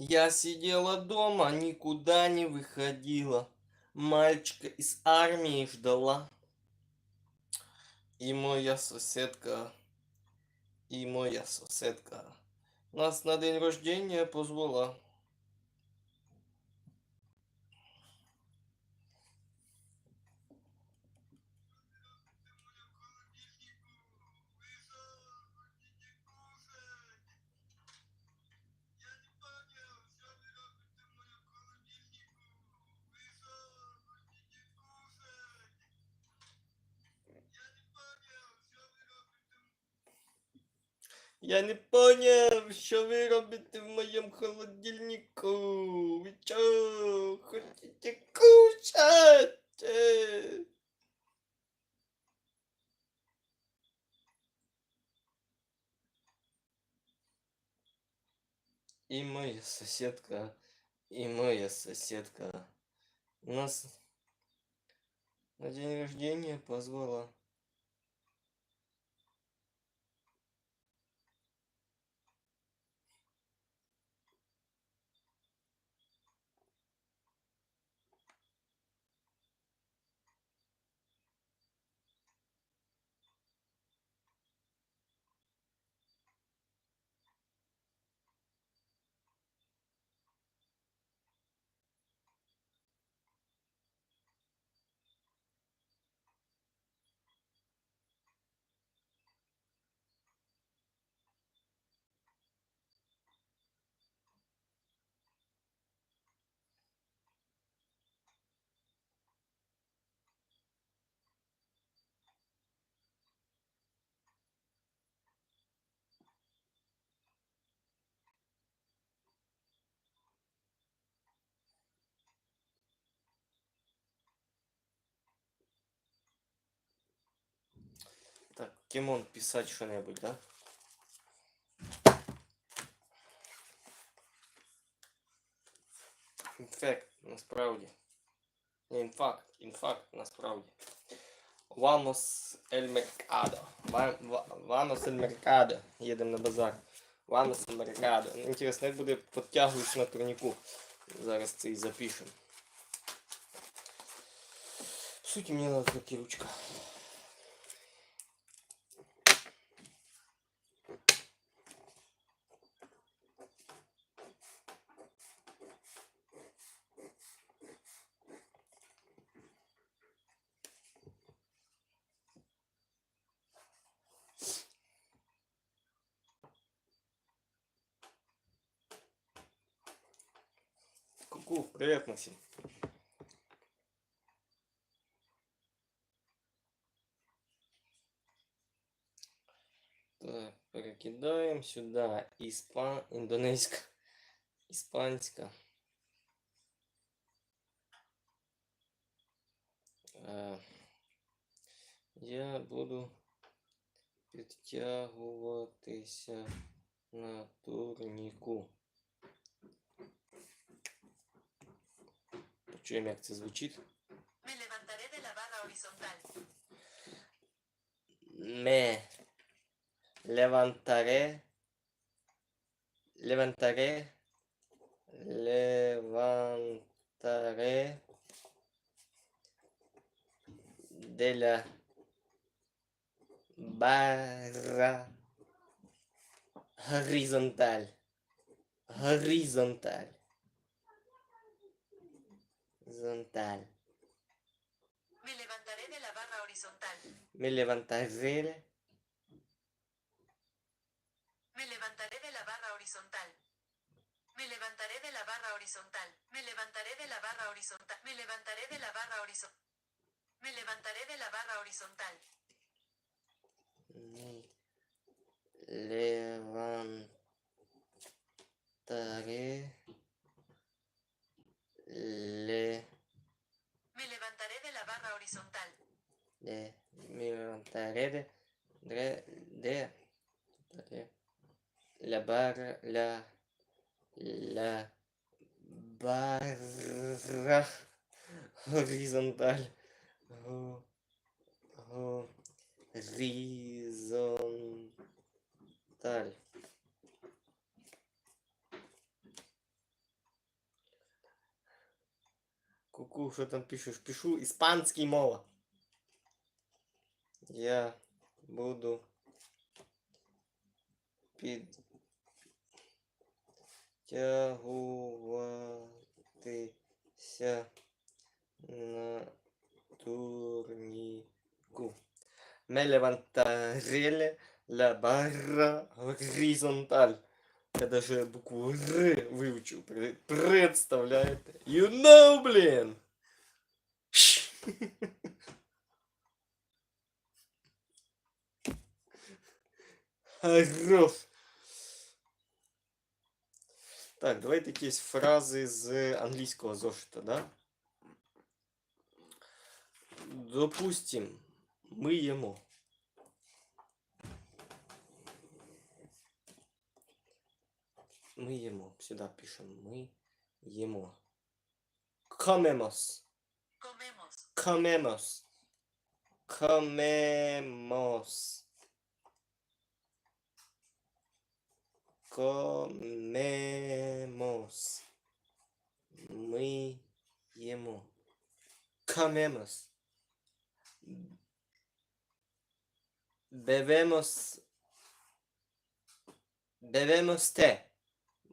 Я сидела дома, никуда не выходила. Мальчика из армии ждала. И моя соседка, и моя соседка нас на день рождения позвала. Я не поняв, що ви робите в моєму холодильнику. Ви чо, хочете кушать? И моя соседка, и моя соседка нас на день рождения позвала. Так, Кимон писать что-нибудь, да? Інфект, насправді. Не інфакт, інфакт, насправді. Vamos el mercado. Va- va- Vamos el mercado. Їдемо на базар. Vamos el mercado. Ну, Інтересно, як буде підтягуюсь на турніку. Зараз це і запишемо. В суті, мені надо тільки ручка. Ку-ку, привет, Максим. Так, перекидаем сюда испан... индонезийская, испанская. Е, Я буду підтягуватися на турніку. Почуємо, як це звучить. Me levantaré de la barra horizontal. Me levantaré, levantaré, levantaré de la barra horizontal, horizontal, Horizontal. Me levantaré de la barra horizontal. Me levantaré Me levantaré de la barra horizontal. Me levantaré de la barra horizontal. Me levantaré de la barra horizontal. Me levantaré de la barra horizontal. Me levantaré de la barra horizontal. Me levantaré. Le, Me levantaré de la barra horizontal. de, me levantaré de, de, de, de la barra, la, la barra horizontal. Ho- Horizontal. Ку-ку, що там пишеш? Пишу іспанський мова. Я буду підтягуватися на турніку. Me levantaré la barra horizontal. Я даже букву Р выучил. Пре- Представляете? You know, блин! Хорош. Так, давайте якісь фрази з англійського зошита, да? Допустим, ми їмо. Їмо. Сюди пишемо. Ми їмо. Comemos. Comemos. Comemos. Comemos. Comemos. Мы ему. Comemos. Bebemos. Bebemos té.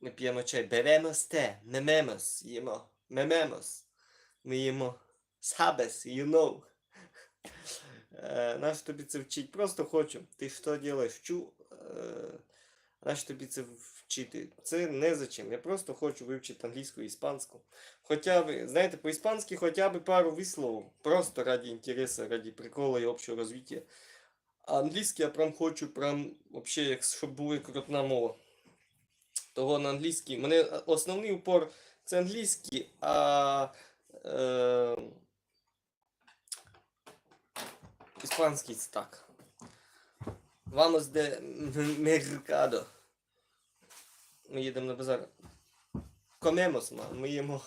Ми п'ємо чай. Bebemos té. Mememos. Їмо. Mememos. Ми їмо. Sabes, you know. Е, Наш тобі це вчить? Просто хочу. Ти що делаєш? Вчу. Е, Наш тобі це вчити? Це не зачем. Я просто хочу вивчити англійську і іспанську. Хоча б, знаєте, по-іспанськи хоча б пару висловів. Просто ради інтересу, ради приколу і общого розвиття. А англійський я прям хочу, прям, вообще, як щоб була крутна мова. Того на англійський. Мене основний упор це англійський, а. Е, Іспанський це так. Vamos de mercado. Ми їдемо на базар. Comemos, мам, ми їмо.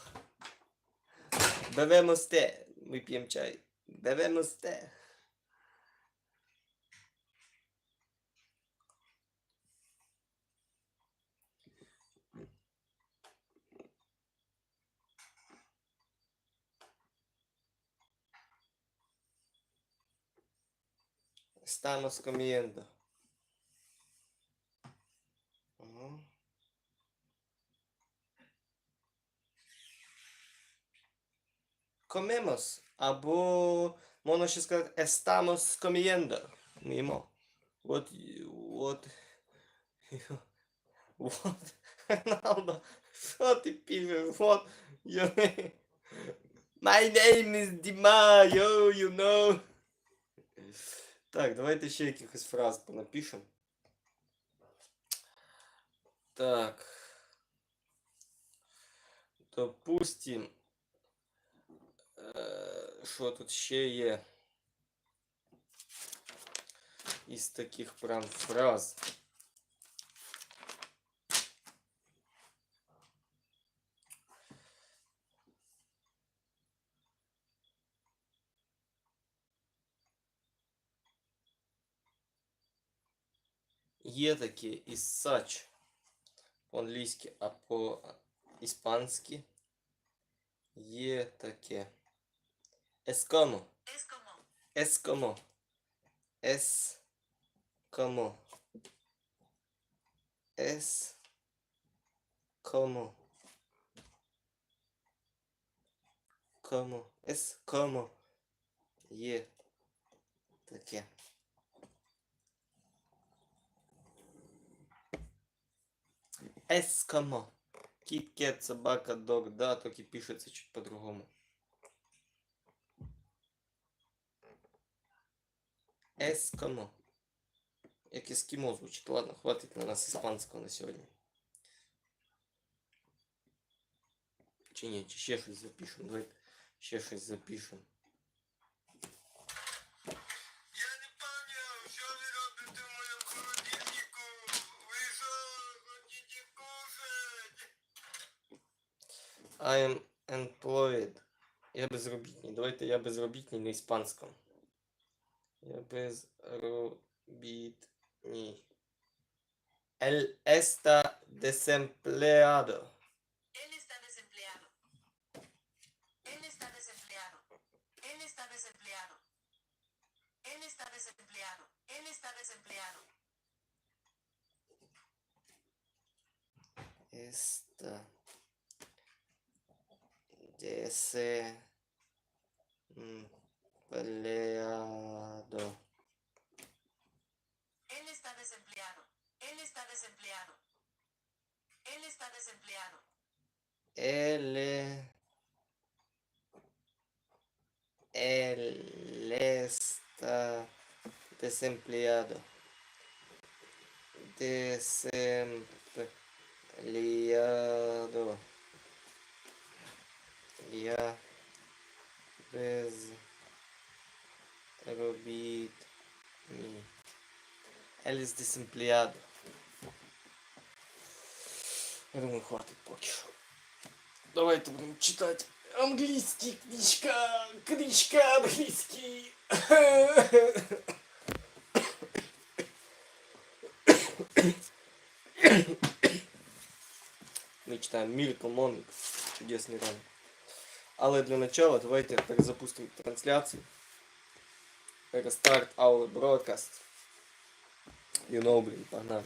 Бевемось те. Ми п'ємо чай. Бевемось те. estamos comendo. Comemos. abo monoshiska estamos comendo. Mimo. What what what Ronaldo what people what your? My name is Dima, yo, you know. Так, давайте ще якихось фраз понапишем. Так. Допустим. Що тут ще є? Із таких прям фраз. Є такі із such по-англійськи, а по-іспанськи є таке. Es como. Es como. Es como. Es como. Es como. Como. Es como. Є таке. Es como. Кіт, кет, собака, дог, да, тільки пишеться чуть по-другому. Como. Як ескімо звучить. Ладно, хватить на нас іспанського на сьогодні. Чи ні, чи ще щось запишемо. Давайте ще щось запишемо. I am employed. Я безробітний. Давайте я безробітний на іспанському. Я безробітний. Él está desempleado. Él está desempleado. Él está desempleado. Él está desempleado. Él está desempleado. Él está desempleado. Está. jesse mm, empleado. Él está desempleado. Él está desempleado. Él está desempleado. Él. E, él está desempleado. Desempleado. Я безробітний. Еліс desempleado. Я думаю, хватить поки що. Давайте будемо читати англійський книжка. Книжка англійський. Ми читаємо Мілько Монік. Чудесний ранок. Але для начала давайте перезапустимо трансляцію. Restart our broadcast. You know, блін, погнали.